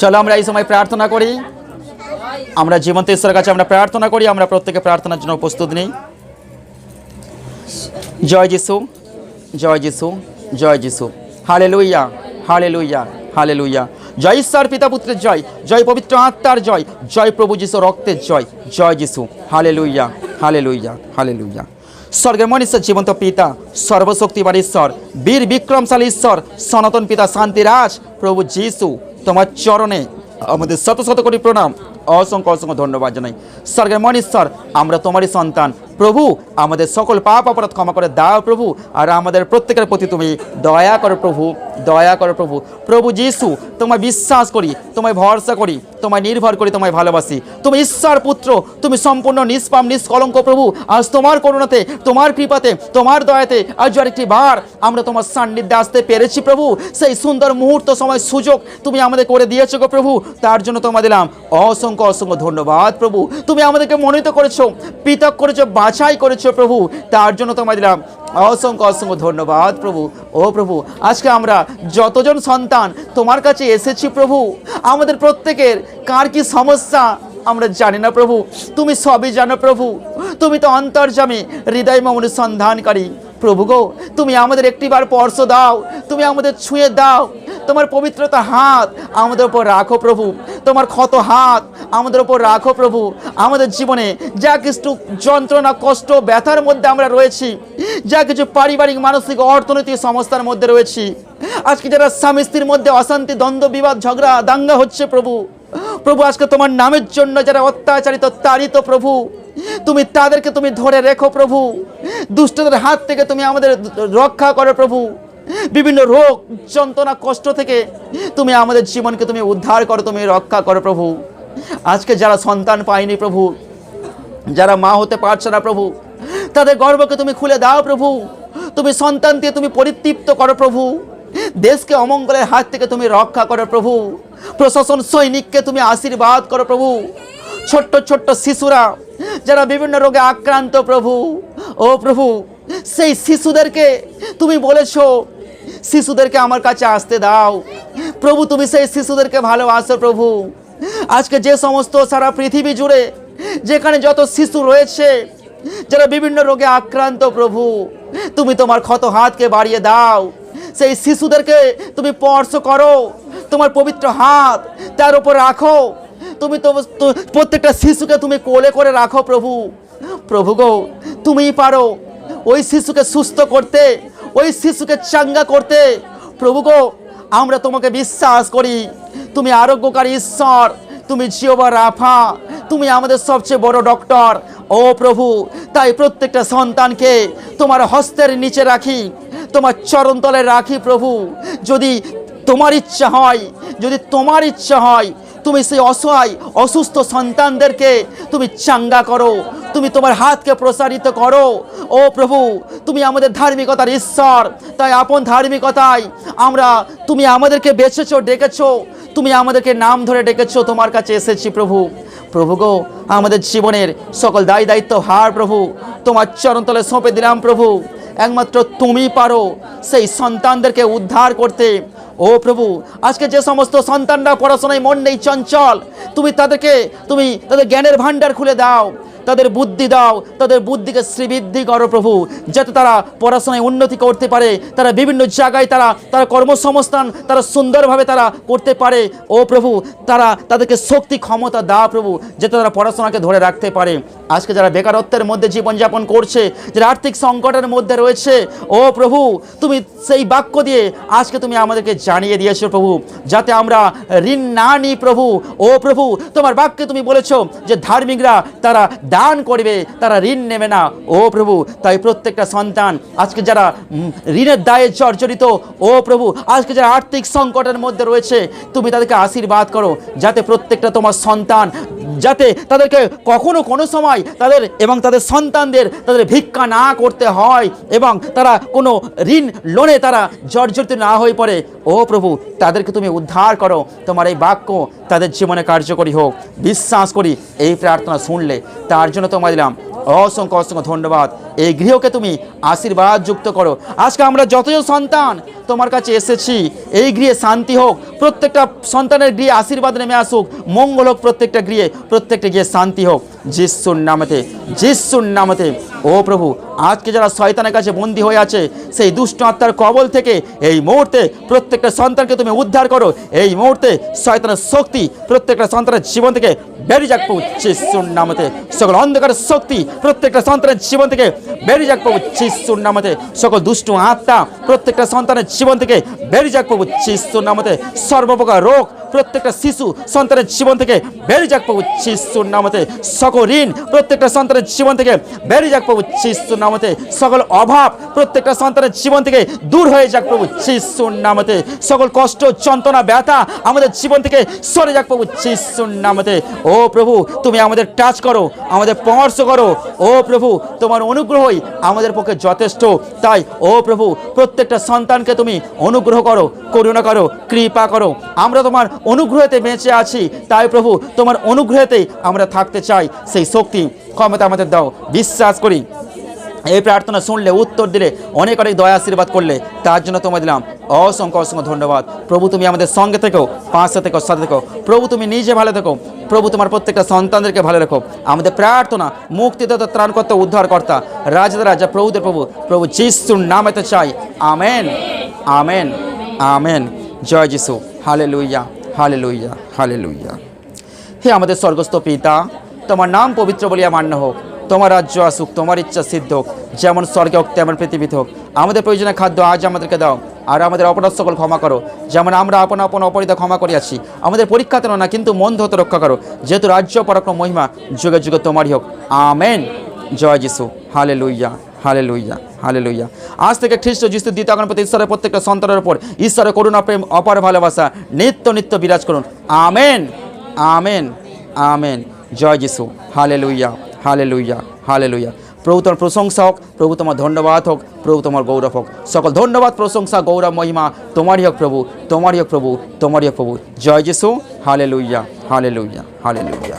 চলো আমরা এই সময় প্রার্থনা করি। আমরা জীবন্ত ঈশ্বরের কাছে আমরা প্রার্থনা করি, আমরা প্রত্যেকে প্রার্থনার জন্য প্রস্তুত নেই। জয় যিশু জয় যিশু জয় যিশু। হালে লুইয়া হালে লুইয়া হালে লুইয়া জয় ঈশ্বর পিতা পুত্রের জয় জয় পবিত্র আত্মার জয় জয় প্রভু যিশু রক্তের জয় জয় যিশু। হালে লুইয়া হালে লুইয়া হালে লুইয়া স্বর্গের মনীশ্বর জীবন্ত পিতা, সর্বশক্তিমান ঈশ্বর, বীর বিক্রমশালী ঈশ্বর, সনাতন পিতা শান্তিরাজ, প্রভু যিশু। তোমার চরণে আমাদের শত শত কোটি প্রণাম, অসংখ্য অসংখ্য ধন্যবাদ জানাই। স্বর্গের স্যার, আমরা তোমারই সন্তান প্রভু, আমাদের সকল পাপ অপরাধ ক্ষমা করে দাও প্রভু, আর আমাদের প্রত্যেকের প্রতি তুমি দয়া করো প্রভু, দয়া করো প্রভু। প্রভু যিশু, তোমায় বিশ্বাস করি, তোমায় ভরসা করি, তোমায় নির্ভর করি, তোমায় ভালোবাসি। তুমি ঈশ্বর পুত্র, তুমি সম্পূর্ণ নিষ্পাম নিষ্কলঙ্ক প্রভু। আজ তোমার করুণাতে, তোমার কৃপাতে, তোমার দয়াতে আজ আরেকটি বার আমরা তোমার সান্নিধ্যে আসতে পেরেছি প্রভু। সেই সুন্দর মুহূর্ত, সময়, সুযোগ তুমি আমাদের করে দিয়েছ গো প্রভু। তার জন্য তোমায় দিলাম অসংখ্য অসংখ্য ধন্যবাদ প্রভু। তুমি আমাদেরকে মনোনীত করেছ, পৃথক করেছ বাছাই করেছ প্রভু, তার জন্য তোমায় দিলাম। অসংখ্য অসংখ্য ধন্যবাদ প্রভু। ও প্রভু, আজকে আমরা যতজন সন্তান তোমার কাছে এসেছি প্রভু, আমাদের প্রত্যেকের কার কি সমস্যা আমরা জানি না প্রভু। তুমি সবই জানো প্রভু। তুমি তো অন্তর্জামী হৃদয় অনুসন্ধানকারী প্রভু গো, তুমি আমাদের একটিবার স্পর্শ দাও, তুমি আমাদের ছুঁয়ে দাও। তোমার পবিত্রতা হাত আমাদের ওপর রাখো প্রভু। তোমার ক্ষত হাত আমাদের ওপর রাখো প্রভু। আমাদের জীবনে যা কিছু যন্ত্রণা, কষ্ট, ব্যথার মধ্যে আমরা রয়েছি, যা কিছু পারিবারিক, মানসিক, অর্থনৈতিক সমস্যার মধ্যে রয়েছি, আজকে যারা স্বামী স্ত্রীর মধ্যে অশান্তি, দ্বন্দ্ব, বিবাদ, ঝগড়া, দাঙ্গা হচ্ছে প্রভু। প্রভু, আজকে তোমার নামের জন্য যারা অত্যাচারিত, তাড়িত প্রভু, তুমি তাদেরকে তুমি ধরে রেখো প্রভু। দুষ্টদের হাত থেকে তুমি আমাদের রক্ষা করো প্রভু। বিভিন্ন রোগ, যন্ত্রণা, কষ্ট থেকে তুমি আমাদের জীবনকে তুমি উদ্ধার করো, তুমি রক্ষা করো প্রভু। আজকে যারা সন্তান পায়নি প্রভু, যারা মা হতে পারছে না প্রভু, তাদের গর্বকে তুমি খুলে দাও প্রভু। তুমি সন্তান দিয়ে তুমি পরিতৃপ্ত করো প্রভু। দেশকে অমঙ্গলের হাত থেকে তুমি রক্ষা করো প্রভু। প্রশাসন, সৈনিককে তুমি আশীর্বাদ করো প্রভু। ছোট্ট ছোট্ট শিশুরা, যারা বিভিন্ন রোগে আক্রান্ত প্রভু, ও প্রভু, সেই শিশুদেরকে তুমি বলেছ শিশুদেরকে আমার কাছে আসতে দাও। প্রভু, তুমি সেই শিশুদেরকে ভালোবাসো প্রভু। আজকে যে সমস্ত সারা পৃথিবী জুড়ে, যেখানে যত শিশু রয়েছে, যারা বিভিন্ন রোগে আক্রান্ত প্রভু, তুমি তোমার ক্ষত হাতকে বাড়িয়ে দাও। সেই শিশুদেরকে তুমি স্পর্শ করো, তোমার পবিত্র হাত তার উপর রাখো। তুমি তো প্রত্যেকটা শিশুকে তুমি কোলে করে রাখো প্রভু। প্রভু গো, তুমিই পারো ওই শিশুকে সুস্থ করতে ওই শিশুকে চাঙ্গা করতে। প্রভু গো, আমরা তোমাকে বিশ্বাস করি। তুমি আরোগ্যকারী ঈশ্বর। তুমি জিওবা রাফা। তুমি আমাদের সবচেয়ে বড় ডক্টর। ও প্রভু, তাই প্রত্যেকটা সন্তানকে তোমার হস্তের নিচে রাখি। তোমার চরণতলে রাখি প্রভু। যদি তোমার ইচ্ছা হয়, যদি তোমার ইচ্ছা হয়, তুমি সেই অসহায়, অসুস্থ সন্তানদেরকে তুমি চাঙ্গা করো। তুমি তোমার হাতকে প্রসারিত করো। ও প্রভু, তুমি আমাদের ধার্মিকতার ঈশ্বর। তাই আপন ধার্মিকতায় আমরা, তুমি আমাদেরকে বেছেছো, ডেকেছো। তুমি আমাদেরকে নাম ধরে ডেকেছো, তোমার কাছে এসেছি প্রভু। প্রভু গো, আমাদের জীবনের সকল দায় দায়িত্ব হার প্রভু। তোমার চরণতলে সঁপে দিলাম প্রভু। একমাত্র তুমি পারো সেই সন্তানদেরকে উদ্ধার করতে। ও প্রভু, আজকে যে সমস্ত সন্তানরা পড়াশোনায় মন নেই, চঞ্চল, তুমি তাদেরকে, তুমি তাদের জ্ঞানের ভাণ্ডার খুলে দাও। তাদের বুদ্ধি দাও, তাদের বুদ্ধিকে শ্রীবৃদ্ধি করো প্রভু, যাতে তারা পড়াশোনায় উন্নতি করতে পারে, তারা বিভিন্ন জায়গায় তারা তারা কর্মসংস্থান, তারা সুন্দরভাবে তারা করতে পারে। ও প্রভু, তারা তাদেরকে শক্তি, ক্ষমতা দাও প্রভু, যাতে তারা পড়াশোনাকে ধরে রাখতে পারে। আজকে যারা বেকারত্বের মধ্যে জীবনযাপন করছে, যারা আর্থিক সংকটের মধ্যে রয়েছে, ও প্রভু, তুমি সেই বাক্য দিয়ে আজকে তুমি আমাদেরকে জানিয়ে দিয়েছ প্রভু, যাতে আমরা ঋণ না নিই প্রভু। ও প্রভু, তোমার বাক্যে তুমি বলেছ যে ধার্মিকরা, তারা দান করবে, তারা ঋণ নেবে না। ও প্রভু, তাই প্রত্যেকটা সন্তান, আজকে যারা ঋণের দায়ে জর্জরিত, ও প্রভু, আজকে যারা আর্থিক সংকটের মধ্যে রয়েছে, তুমি তাদেরকে আশীর্বাদ করো, যাতে প্রত্যেকটা তোমার সন্তান, যাতে তাদেরকে কখনো কোনো সময় তাদের এবং তাদের সন্তানদের তাদের ভিক্ষা না করতে হয়, এবং তারা কোনো ঋণ লোনে তারা জর্জরিত না হয়ে পড়ে। ও প্রভু, তাদেরকে তুমি উদ্ধার করো। তোমার এই বাক্য তাদের জীবনে কার্যকরী হোক। বিশ্বাস করি, এই প্রার্থনা শুনলে তার জন্য তোমায় দিলাম অসংখ্য অসংখ্য ধন্যবাদ। এই গৃহকে তুমি আশীর্বাদ যুক্ত করো। আজকে আমরা যতজন সন্তান তোমার কাছে এসেছি, এই গৃহে শান্তি হোক, প্রত্যেকটা সন্তানের গৃহে আশীর্বাদ নেমে আসুক, মঙ্গল হোক প্রত্যেকটা গৃহে প্রত্যেকটা গৃহে শান্তি হোক। যিশুর নামতে যিশুর নামতে ও প্রভু, আজকে যারা শয়তানের কাছে বন্দী হয়ে আছে, সেই দুষ্ট আত্মার কবল থেকে এই মুহূর্তে প্রত্যেকটা সন্তানকে তুমি উদ্ধার করো। এই মুহূর্তে শয়তানের শক্তি প্রত্যেকটা সন্তানের জীবন থেকে বেরিয়ে যাক যিশুর নামতে সকল অন্ধকারের শক্তি প্রত্যেকটা সন্তানের জীবন থেকে বেরিয়ে যাক প্রভু যিশুর নামতে সকল দুষ্ট আত্মা প্রত্যেকটা সন্তানের জীবন থেকে বেরিয়ে যাক প্রভু যিশুর নামতে সর্বপ্রকার রোগ প্রত্যেকটা শিশু সন্তানের জীবন থেকে বেরিয়ে যাক প্রভু যিশুর নামতে। সকল ঋণ প্রত্যেকটা সন্তানের জীবন থেকে বেরিয়ে যাক প্রভু যিশুর নামতে। সকল অভাব প্রত্যেকটা সন্তানের জীবন থেকে দূর হয়ে যাক প্রভু যিশুর নামতে। সকল কষ্ট, যন্ত্রণা, ব্যথা আমাদের জীবন থেকে সরে যাক প্রভু যিশুর নামতে। ও প্রভু, তুমি আমাদের টাচ করো, আমাদের পরামর্শ করো। ও প্রভু, তোমার অনুগ্রহই আমাদের পক্ষে যথেষ্ট। তাই, ও প্রভু, প্রত্যেকটা সন্তানকে তুমি অনুগ্রহ করো, করুণা করো, কৃপা করো। আমরা তোমার অনুগ্রহতে বেঁচে আছি। তাই প্রভু, তোমার অনুগ্রহতেই আমরা থাকতে চাই সেই শক্তি। ক্ষমতা আমাদের দাও, বিশ্বাস করি। এই প্রার্থনা শুনলে, উত্তর দিলে, অনেক অনেক দয়া আশীর্বাদ করলে। তার জন্য তোমায় দিলাম অসংখ্য অসংখ্য ধন্যবাদ। প্রভু, তুমি আমাদের সঙ্গে থেকো, পাশে থেকো, সাথে থেকো। প্রভু, তুমি নিজে ভালো থেকো। প্রভু, তোমার প্রত্যেকটা সন্তানদেরকে ভালো রেখো। আমাদের প্রার্থনা মুক্তিদাতা ত্রাণকর্তা, উদ্ধারকর্তা, রাজা রাজা, প্রভুদের প্রভু প্রভু যিশুর নামেতে চাই। আমেন। আমেন। আমেন। জয় যিশু। হালে লুইয়া হালে লুইয়া হালে লুইয়া হে আমাদের স্বর্গস্থ পিতা, তোমার নাম পবিত্র বলিয়া মান্য হোক, তোমার রাজ্য আসুক, তোমার ইচ্ছা সিদ্ধ হোক, যেমন স্বর্গে হোক, তেমন পৃথিবীতে হোক। আমাদের প্রয়োজনীয় খাদ্য আজ আমাদেরকে দাও, আর আমাদের অপরাধ সকল ক্ষমা করো। যেমন আমরা আপন আপন অপরিধা ক্ষমা করিয়াছি, আমাদের পরীক্ষা পরীক্ষাতে না, কিন্তু মন্দ হতে রক্ষা করো। যেহেতু রাজ্য, পরাক্রম, মহিমা যুগে যুগে তোমারই হোক। আমেন। জয় যিশু। হালে লুইয়া হালে লুইয়া হালে লুইয়া আজ থেকে খ্রিস্ট যিশু দ্বিতীয় আগমন প্রতি ঈশ্বরের প্রত্যেকটা সন্তানের উপর ঈশ্বরের করুণা, প্রেম, অপার ভালোবাসা, নিত্য নিত্য বিরাজ করুন। আমেন। আমেন। আমেন। জয় যিশু। হালে লুইয়া হালে লুইয়া হালে লুইয়া প্রভু তোমার প্রশংসা হোক, প্রভু তোমার ধন্যবাদ হোক, প্রভু তোমার গৌরব হোক। সকল ধন্যবাদ, প্রশংসা, গৌরব, মহিমা তোমারই হোক প্রভু, তোমারই হোক প্রভু, তোমারই হোক প্রভু। জয় যিশু। হালে লুইয়া হালে লুইয়া হালে লুইয়া